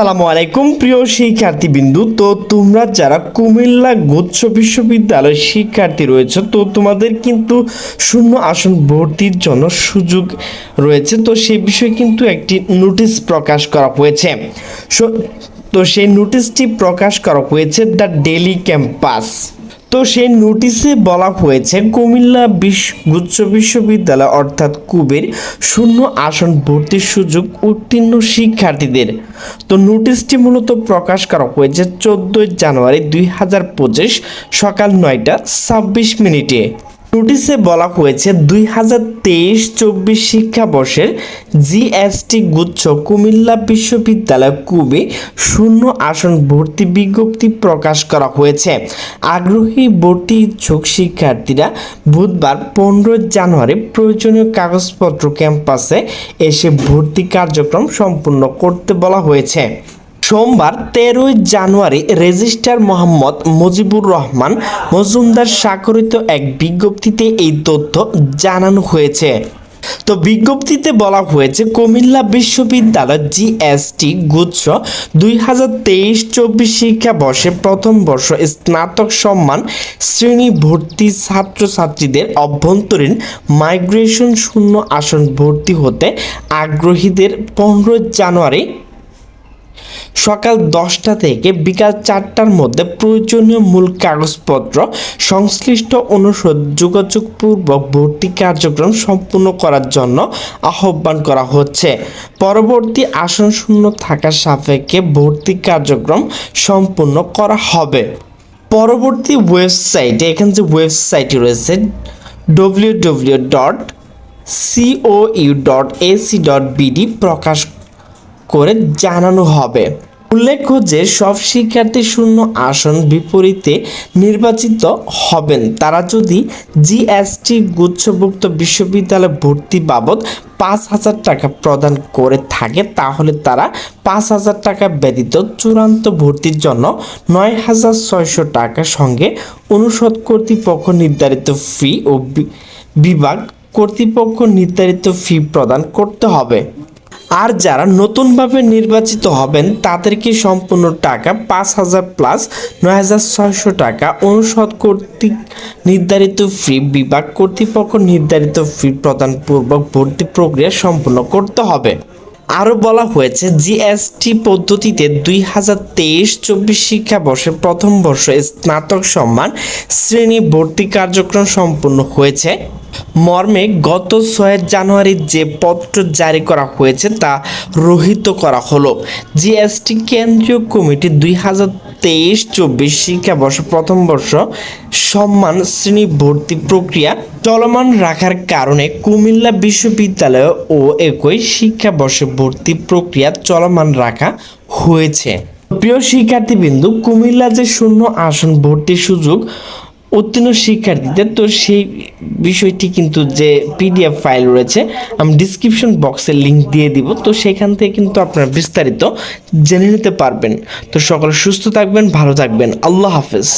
আসসালামু আলাইকুম, প্রিয় শিক্ষার্থী বিন্দু তো তোমরা যারা কুমিল্লা গুচ্ছ বিশ্ববিদ্যালয়ের শিক্ষার্থী রয়েছে, তো তোমাদের কিন্তু শূন্য আসন ভর্তির জন্য সুযোগ রয়েছে। তো সে বিষয়ে কিন্তু একটি নোটিশ প্রকাশ করা হয়েছে। তো সেই নোটিশটি প্রকাশ করা হয়েছে দ্য ডেলি ক্যাম্পাস। তো সেই নোটিশে বলা হয়েছে, কুমিল্লা বিশ্ব গুচ্ছ বিশ্ববিদ্যালয় অর্থাৎ কুবের শূন্য আসন ভর্তির সুযোগ উত্তীর্ণ শিক্ষার্থীদের। তো নোটিশটি মূলত প্রকাশ করা হয়েছে চোদ্দোই জানুয়ারি দুই হাজার পঁচিশ সকাল নয়টা ছাব্বিশ মিনিটে। নোটিশে বলা হয়েছে দুই হাজার তেইশ চব্বিশ শিক্ষাবর্ষের জিএসটি গুচ্ছ কুমিল্লা বিশ্ববিদ্যালয় কুবে শূন্য আসন ভর্তি বিজ্ঞপ্তি প্রকাশ করা হয়েছে। আগ্রহী ভর্তি ইচ্ছুক শিক্ষার্থীরা বুধবার পনেরো জানুয়ারি প্রয়োজনীয় কাগজপত্র ক্যাম্পাসে এসে ভর্তি কার্যক্রম সম্পূর্ণ করতে বলা হয়েছে। সোমবার তেরোই জানুয়ারি রেজিস্ট্রার মোহাম্মদ মুজিবুর রহমান মজুমদার স্বাক্ষরিত এক বিজ্ঞপ্তিতে এই তথ্য জানানো হয়েছে। তো বিজ্ঞপ্তিতে বলা হয়েছে, কুমিল্লা বিশ্ববিদ্যালয় জিএসটি গুচ্ছ দুই হাজার তেইশ চব্বিশ শিক্ষাবর্ষে প্রথম বর্ষ স্নাতক সম্মান শ্রেণি ভর্তি ছাত্রছাত্রীদের অভ্যন্তরীণ মাইগ্রেশন শূন্য আসন ভর্তি হতে আগ্রহীদের পনেরো জানুয়ারি সকাল দশটা থেকে বিকাল চারটার মধ্যে প্রয়োজনীয় মূল কাগজপত্র, সংশ্লিষ্ট অনুষদ যোগাযোগপূর্বক ভর্তি কার্যক্রম সম্পূর্ণ করার জন্য আহ্বান করা হচ্ছে। পরবর্তী আসন শূন্য থাকার সাপেক্ষে ভর্তি কার্যক্রম সম্পূর্ণ করা হবে। পরবর্তী ওয়েবসাইটে, এখানে যে ওয়েবসাইটটি রয়েছে W W dot C O U dot A C dot B D প্রকাশ করে জানানো হবে। উল্লেখ্য যে, সব শিক্ষার্থী শূন্য আসন বিপরীতে নির্বাচিত হবেন। তারা যদি জিএসটি গুচ্ছভুক্ত বিশ্ববিদ্যালয়ে ভর্তি বাবদ পাঁচ হাজার টাকা প্রদান করে থাকে, তাহলে তারা পাঁচ হাজার টাকা ব্যতীত চূড়ান্ত ভর্তির জন্য নয় হাজার ছয়শো টাকা সঙ্গে অনুষদ কর্তৃপক্ষ নির্ধারিত ফি ও বিভাগ কর্তৃপক্ষ নির্ধারিত ফি প্রদান করতে হবে। আর যারা নতুনভাবে নির্বাচিত হবেন তাদেরকে সম্পূর্ণ টাকা? পাঁচ হাজার প্লাস নয় হাজার ছয়শো টাকা অনুষদ কর্তৃক নির্ধারিত ফি বিভাগ কর্তৃপক্ষ নির্ধারিত ফি প্রদানপূর্বক ভর্তি প্রক্রিয়া সম্পূর্ণ করতে হবে। আরও বলা হয়েছে জিএসটি পদ্ধতিতে দুই হাজার তেইশ চব্বিশ শিক্ষাবর্ষে প্রথম বর্ষ স্নাতক সম্মান শ্রেণি ভর্তি কার্যক্রম সম্পূর্ণ হয়েছে। মর্মে গত ছয় জানুয়ারি যে পত্র জারি করা হয়েছে তা রহিত করা হলো। জিএসটি কেন্দ্রীয় কমিটি দুই হাজার তেইশ চব্বিশ শিক্ষাবর্ষ প্রথম বর্ষ সম্মান শ্রেণি ভর্তি প্রক্রিয়া চলমান রাখার কারণে কুমিল্লা বিশ্ববিদ্যালয় ও একই শিক্ষাবর্ষে ভর্তি প্রক্রিয়া চলমান রাখা হয়েছে। প্রিয় শিক্ষার্থীবৃন্দু, কুমিল্লা যে শূন্য আসন ভর্তির সুযোগ উত্তীর্ণ শিক্ষার্থীদের, তো সেই বিষয়টি কিন্তু যে পিডিএফ ফাইল রয়েছে, আমি ডিসক্রিপশন বক্সে লিংক দিয়ে দিব। তো সেখান থেকে কিন্তু আপনারা বিস্তারিত জেনে নিতে পারবেন। তো সকলে সুস্থ থাকবেন, ভালো থাকবেন। আল্লাহ হাফেজ।